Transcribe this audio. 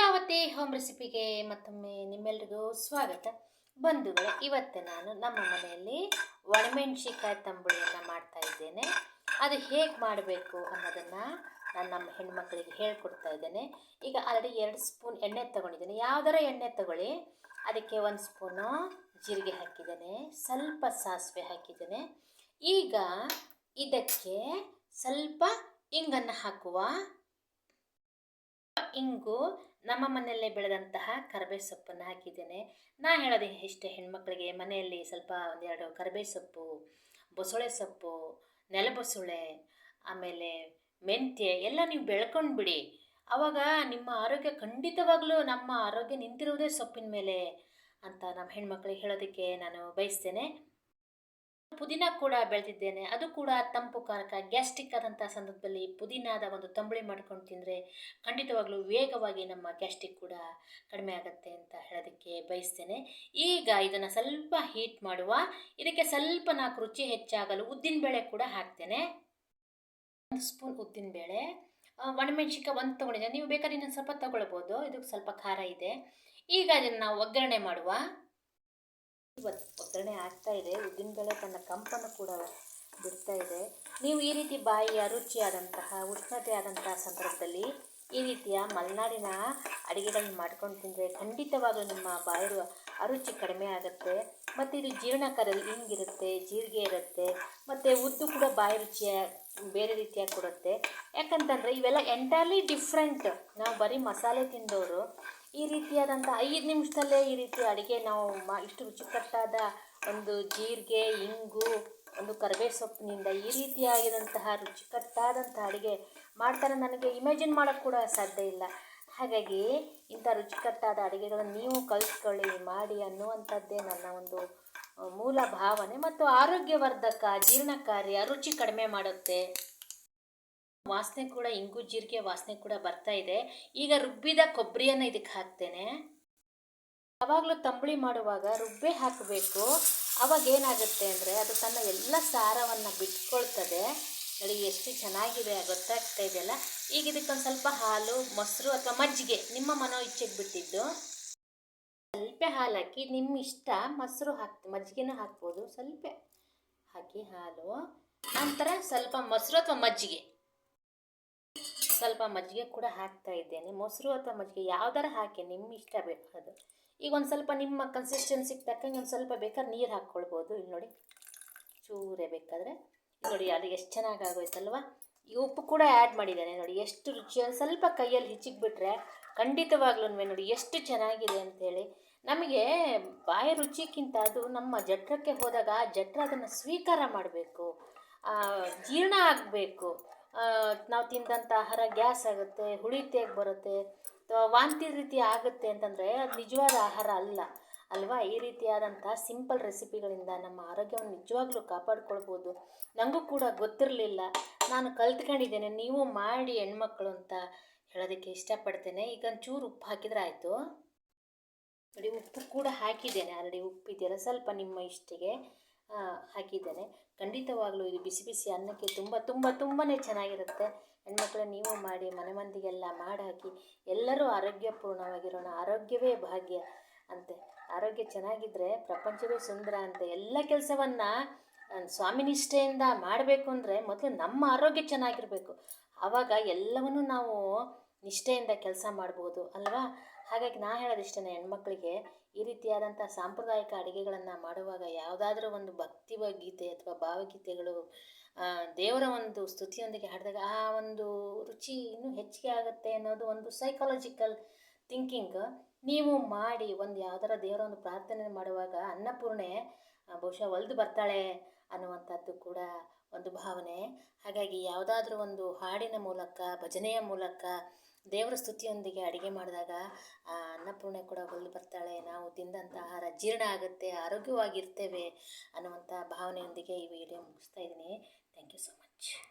Leelavathi home ರೆಸಿಪಿಗೆ ಮತ್ತೊಮ್ಮೆ ನಿಮ್ಮೆಲ್ರಿಗೂ ಸ್ವಾಗತ. ಬಂಧುಗಳೇ, ಇವತ್ತು ನಾನು ನಮ್ಮ ಮನೆಯಲ್ಲಿ ಒಣಮೆಣಸಿಕಾಯಿ ತಂಬುಳಿಯನ್ನು ಮಾಡ್ತಾ ಇದ್ದೇನೆ. ಅದು ಹೇಗೆ ಮಾಡಬೇಕು ಅನ್ನೋದನ್ನು ನಾನು ನಮ್ಮ ಹೆಣ್ಮಕ್ಳಿಗೆ ಹೇಳ್ಕೊಡ್ತಾ ಇದ್ದೇನೆ. ಈಗ ಆಲ್ರೆಡಿ ಎರಡು ಸ್ಪೂನ್ ಎಣ್ಣೆ ತೊಗೊಂಡಿದ್ದೇನೆ. ಯಾವುದರ ಎಣ್ಣೆ ತಗೊಳ್ಳಿ. ಅದಕ್ಕೆ ಒಂದು ಸ್ಪೂನು ಜೀರಿಗೆ ಹಾಕಿದ್ದೇನೆ. ಸ್ವಲ್ಪ ಸಾಸಿವೆ ಹಾಕಿದ್ದೇನೆ. ಈಗ ಇದಕ್ಕೆ ಸ್ವಲ್ಪ ಇಂಗನ್ನು ಹಾಕುವ. ಇಂಗು ನಮ್ಮ ಮನೆಯಲ್ಲೇ ಬೆಳೆದಂತಹ ಕರ್ಬೇ ಸೊಪ್ಪನ್ನು ಹಾಕಿದ್ದೇನೆ. ನಾ ಹೇಳೋದು ಇಷ್ಟೇ, ಹೆಣ್ಮಕ್ಳಿಗೆ ಮನೆಯಲ್ಲಿ ಸ್ವಲ್ಪ ಒಂದೆರಡು ಕರ್ಬೇ ಸೊಪ್ಪು, ಬಸಳೆ ಸೊಪ್ಪು, ನೆಲಬಸಳೆ, ಆಮೇಲೆ ಮೆಂತ್ಯ ಎಲ್ಲ ನೀವು ಬೆಳ್ಕೊಂಡು ಬಿಡಿ ಆವಾಗ ನಿಮ್ಮ ಆರೋಗ್ಯ ಖಂಡಿತವಾಗಲೂ ನಮ್ಮ ಆರೋಗ್ಯ ನಿಂತಿರುವುದೇ ಸೊಪ್ಪಿನ ಮೇಲೆ ಅಂತ ನಮ್ಮ ಹೆಣ್ಮಕ್ಳಿಗೆ ಹೇಳೋದಕ್ಕೆ ನಾನು ಬಯಸ್ತೇನೆ. ಪುದೀನ ಕೂಡ ಬೆಳೆದಿದ್ದೇನೆ. ಅದು ಕೂಡ ತಂಪು ಕಾರಕ, ಗ್ಯಾಸ್ಟ್ರಿಕ್ ಆದಂಥ ಸಂದರ್ಭದಲ್ಲಿ ಪುದೀನಾದ ಒಂದು ತಂಬಳಿ ಮಾಡ್ಕೊಂಡು ತಿಂದರೆ ಖಂಡಿತವಾಗ್ಲೂ ವೇಗವಾಗಿ ನಮ್ಮ ಗ್ಯಾಸ್ಟ್ರಿಕ್ ಕೂಡ ಕಡಿಮೆ ಆಗುತ್ತೆ ಅಂತ ಹೇಳೋದಕ್ಕೆ ಬಯಸ್ತೇನೆ. ಈಗ ಇದನ್ನು ಸ್ವಲ್ಪ ಹೀಟ್ ಮಾಡುವ, ಇದಕ್ಕೆ ಸ್ವಲ್ಪ ನಾಲ್ಕು ರುಚಿ ಹೆಚ್ಚಾಗಲು ಉದ್ದಿನಬೇಳೆ ಕೂಡ ಹಾಕ್ತೇನೆ. ಒಂದು ಸ್ಪೂನ್ ಉದ್ದಿನಬೇಳೆ ಒಣಮೆಣ್ಸಿಕಾಯಿ ಒಂದು ತೊಗೊಂಡಿದ್ದೆ ನೀವು ಬೇಕಾದ್ರೆ ಇನ್ನೊಂದು ಸ್ವಲ್ಪ ತಗೊಳ್ಬೋದು, ಇದಕ್ಕೆ ಸ್ವಲ್ಪ ಖಾರ ಇದೆ. ಈಗ ಅದನ್ನು ನಾವು ಒಗ್ಗರಣೆ ಮಾಡುವ. ಒಗ್ಗರಣೆ ಆಗ್ತಾ ಇದೆ. ಉದ್ದಿನಬೇಳೆ ತನ್ನ ಕಂಪನ್ನು ಕೂಡ ಬಿಡ್ತಾ ಇದೆ. ನೀವು ಈ ರೀತಿ ಬಾಯಿಯ ರುಚಿಯಾದಂತಹ ಉಷ್ಣತೆ ಆದಂತಹ ಸಂದರ್ಭದಲ್ಲಿ ಈ ರೀತಿಯ ಮಲೆನಾಡಿನ ಅಡುಗೆಗಳನ್ನ ಮಾಡ್ಕೊಂಡು ತಿಂದರೆ ಖಂಡಿತವಾಗಲೂ ನಿಮ್ಮ ಬಾಯಿ ಅರುಚಿ ಕಡಿಮೆ ಆಗುತ್ತೆ. ಮತ್ತು ಇದು ಜೀರ್ಣಕರಲ್ಲಿ ಹಿಂಗಿರುತ್ತೆ, ಜೀರಿಗೆ ಇರುತ್ತೆ, ಮತ್ತು ಉದ್ದು ಕೂಡ ಬಾಯಿ ರುಚಿಯ, ಬೇರೆ ರೀತಿಯಾಗಿ ಕೊಡುತ್ತೆ. ಯಾಕಂತಂದರೆ ಇವೆಲ್ಲ ಎಂಟೈರ್ಲಿ ಡಿಫ್ರೆಂಟ್ ನಾವು ಬರೀ ಮಸಾಲೆ ತಿಂದವರು ಈ ರೀತಿಯಾದಂಥ ಐದು ನಿಮಿಷದಲ್ಲೇ ಈ ರೀತಿ ಅಡುಗೆ ನಾವು ಮಾ, ಇಷ್ಟು ರುಚಿಕಟ್ಟಾದ ಒಂದು ಜೀರಿಗೆ, ಇಂಗು, ಒಂದು ಕರಿಬೇ ಸೊಪ್ಪಿನಿಂದ ಈ ರೀತಿಯಾಗಿದಂತಹ ರುಚಿಕಟ್ಟಾದಂಥ ಅಡುಗೆ ಮಾಡ್ತಾರೆ. ನನಗೆ ಇಮ್ಯಾಜಿನ್ ಮಾಡೋಕ್ಕೆ ಕೂಡ ಸಾಧ್ಯ ಇಲ್ಲ. ಹಾಗಾಗಿ ಇಂಥ ರುಚಿಕಟ್ಟಾದ ಅಡುಗೆಗಳನ್ನು ನೀವು ಕಲ್ತ್ಕೊಳ್ಳಿ, ಮಾಡಿ ಅನ್ನುವಂಥದ್ದೇ ನನ್ನ ಒಂದು ಮೂಲ ಭಾವನೆ ಮತ್ತು ಆರೋಗ್ಯವರ್ಧಕ ಜೀರ್ಣಕಾರಿ ರುಚಿ ಕಡಿಮೆ ಮಾಡುತ್ತೆ. ವಾಸನೆ ಕೂಡ, ಇಂಗು ಜೀರಿಗೆ ವಾಸನೆ ಕೂಡ ಬರ್ತಾ ಇದೆ. ಈಗ ರುಬ್ಬಿದ ಕೊಬ್ಬರಿಯನ್ನು ಇದಕ್ಕೆ ಹಾಕ್ತೇನೆ. ಯಾವಾಗಲೂ ತಂಬುಳಿ ಮಾಡುವಾಗ ರುಬ್ಬೆ ಹಾಕಬೇಕು. ಅವಾಗ ಏನಾಗುತ್ತೆ ಅಂದರೆ ಅದು ತನ್ನ ಎಲ್ಲ ಸಾರವನ್ನು ಬಿಟ್ಕೊಳ್ತದೆ. ನೋಡಿ ಎಷ್ಟು ಚೆನ್ನಾಗಿದೆ ಗೊತ್ತಾಗ್ತಾ ಇದೆಯಲ್ಲ? ಈಗ ಇದಕ್ಕೊಂದು ಸ್ವಲ್ಪ ಹಾಲು, ಮೊಸರು ಅಥವಾ ಮಜ್ಜಿಗೆ ನಿಮ್ಮ ಮನೋ ಇಚ್ಛೆಗೆ ಬಿಟ್ಟಿದ್ದು ಸ್ವಲ್ಪ ಹಾಲು ಹಾಕಿ ನಿಮ್ಮ ಇಷ್ಟ ಮೊಸರು ಹಾಕ್ ಮಜ್ಜಿಗೆನೂ ಹಾಕ್ಬೋದು. ಸ್ವಲ್ಪ ಹಾಕಿ ಹಾಲು. ನಂತರ ಸ್ವಲ್ಪ ಮೊಸರು ಅಥವಾ ಮಜ್ಜಿಗೆ. ಸ್ವಲ್ಪ ಮಜ್ಜಿಗೆ ಕೂಡ ಹಾಕ್ತಾ ಇದ್ದೇನೆ. ಮೊಸರು ಅಥವಾ ಮಜ್ಜಿಗೆ ಯಾವ್ದಾರ ಹಾಕಿ ನಿಮ್ಮ ಇಷ್ಟ ಅದು. ಈಗ ಒಂದು ಸ್ವಲ್ಪ ನಿಮ್ಮ ಕನ್ಸಿಸ್ಟೆನ್ಸಿಗೆ ತಕ್ಕಂಗೆ ಒಂದು ಸ್ವಲ್ಪ ಬೇಕಾದ್ರೆ ನೀರು ಹಾಕ್ಕೊಳ್ಬೋದು. ಇಲ್ಲಿ ನೋಡಿ ಚೂರೇ ಬೇಕಾದರೆ. ನೋಡಿ, ಅದು ಎಷ್ಟು ಚೆನ್ನಾಗಿ ಆಗೋಯ್ತಲ್ವ? ಈ ಉಪ್ಪು ಕೂಡ ಆ್ಯಡ್ ಮಾಡಿದ್ದೇನೆ ನೋಡಿ, ಎಷ್ಟು ರುಚಿ ಸ್ವಲ್ಪ ಕೈಯಲ್ಲಿ ಹಿಚ್ಚಿಕ್ಬಿಟ್ರೆ ಖಂಡಿತವಾಗ್ಲೂ ನೋಡಿ, ಎಷ್ಟು ಚೆನ್ನಾಗಿದೆ ಅಂಥೇಳಿ ನಮಗೆ ಬಾಯಿ ರುಚಿಗಿಂತ ಅದು ನಮ್ಮ ಜಠರಕ್ಕೆ ಹೋದಾಗ ಜಠರ ಅದನ್ನು ಸ್ವೀಕಾರ ಮಾಡಬೇಕು ಜೀರ್ಣ ಆಗಬೇಕು. ನಾವು ತಿಂದಂಥ ಆಹಾರ ಗ್ಯಾಸ್ ಆಗುತ್ತೆ ಹುಳಿತೆಗೆ ಬರುತ್ತೆ, ಅಥವಾ ವಾಂತಿ ರೀತಿ ಆಗುತ್ತೆ ಅಂತಂದರೆ ಅದು ನಿಜವಾದ ಆಹಾರ ಅಲ್ಲ. ಅಲ್ವಾ? ಈ ರೀತಿಯಾದಂಥ ಸಿಂಪಲ್ ರೆಸಿಪಿಗಳಿಂದ ನಮ್ಮ ಆರೋಗ್ಯವನ್ನು ನಿಜವಾಗ್ಲೂ ಕಾಪಾಡ್ಕೊಳ್ಬೋದು. ನನಗೂ ಕೂಡ ಗೊತ್ತಿರಲಿಲ್ಲ. ನಾನು ಕಲ್ತ್ಕೊಂಡಿದ್ದೇನೆ. ನೀವು ಮಾಡಿ ಹೆಣ್ಮಕ್ಳು ಅಂತ ಹೇಳೋದಕ್ಕೆ ಇಷ್ಟಪಡ್ತೇನೆ. ಈಗ ಒಂಚೂರು ಉಪ್ಪು ಹಾಕಿದ್ರೆ ಆಯಿತು. ನೋಡಿ, ಉಪ್ಪು ಕೂಡ ಹಾಕಿದ್ದೇನೆ. ಆಲ್ರೆಡಿ ಉಪ್ಪಿದೆಯಲ್ಲ ಸ್ವಲ್ಪ ನಿಮ್ಮ ಇಷ್ಟಿಗೆ ಹಾಕಿದ್ದೇನೆ. ಖಂಡಿತವಾಗಲೂ ಇದು ಬಿಸಿ ಬಿಸಿ ಅನ್ನಕ್ಕೆ ತುಂಬ ತುಂಬ ತುಂಬಾ ಚೆನ್ನಾಗಿರುತ್ತೆ. ಹೆಣ್ಮಕ್ಳು, ನೀವು ಮಾಡಿ, ಮನೆ ಮಂದಿಗೆಲ್ಲ ಮಾಡಾಕಿ ಎಲ್ಲರೂ ಆರೋಗ್ಯಪೂರ್ಣವಾಗಿರೋಣ. ಆರೋಗ್ಯವೇ ಭಾಗ್ಯ ಅಂತೆ. ಆರೋಗ್ಯ ಚೆನ್ನಾಗಿದ್ದರೆ ಪ್ರಪಂಚವೇ ಸುಂದರ ಅಂತ ಎಲ್ಲ ಕೆಲಸವನ್ನು ಸ್ವಾಮಿನಿಷ್ಠೆಯಿಂದ ಮಾಡಬೇಕು ಅಂದರೆ ಮೊದಲು ನಮ್ಮ ಆರೋಗ್ಯ ಚೆನ್ನಾಗಿರಬೇಕು. ಆವಾಗ ಎಲ್ಲವನ್ನೂ ನಾವು ನಿಷ್ಠೆಯಿಂದ ಕೆಲಸ ಮಾಡ್ಬೋದು, ಅಲ್ವಾ? ಹಾಗಾಗಿ ನಾ ಹೇಳೋದಿಷ್ಟೇ ಹೆಣ್ಮಕ್ಳಿಗೆ ಈ ರೀತಿಯಾದಂಥ ಸಾಂಪ್ರದಾಯಿಕ ಅಡುಗೆಗಳನ್ನು ಮಾಡುವಾಗ ಯಾವುದಾದ್ರೂ ಒಂದು ಭಕ್ತಿ ಗೀತೆ ಅಥವಾ ಭಾವಗೀತೆಗಳು ದೇವರ ಒಂದು ಸ್ತುತಿಯೊಂದಿಗೆ ಹಾಡಿದಾಗ ಆ ಒಂದು ರುಚಿ ಇನ್ನೂ ಹೆಚ್ಚಿಗೆ ಆಗುತ್ತೆ ಅನ್ನೋದು ಒಂದು ಸೈಕಾಲಜಿಕಲ್ ಥಿಂಕಿಂಗ್ ನೀವು ಮಾಡಿ ಒಂದು ಯಾವ್ದಾರ ದೇವರ ಒಂದು ಪ್ರಾರ್ಥನೆ ಮಾಡುವಾಗ ಅನ್ನಪೂರ್ಣೆ ಬಹುಶಃ ಒಲ್ದು ಬರ್ತಾಳೆ ಅನ್ನುವಂಥದ್ದು ಕೂಡ ಒಂದು ಭಾವನೆ. ಹಾಗಾಗಿ ಯಾವುದಾದ್ರೂ ಒಂದು ಹಾಡಿನ ಮೂಲಕ, ಭಜನೆಯ ಮೂಲಕ ದೇವರ ಸ್ತುತಿಯೊಂದಿಗೆ ಅಡುಗೆ ಮಾಡಿದಾಗ, ಆ, ಅನ್ನಪೂರ್ಣೆ ಕೂಡ ಹೊಲ್ದು ಬರ್ತಾಳೆ. ನಾವು ತಿಂದಂಥ ಆಹಾರ ಜೀರ್ಣ ಆಗುತ್ತೆ, ಆರೋಗ್ಯವಾಗಿರ್ತೇವೆ ಅನ್ನುವಂಥ ಭಾವನೆಯೊಂದಿಗೆ ಈ ವಿಡಿಯೋ ಮುಗಿಸ್ತಾ ಇದ್ದೀನಿ. Thank you so much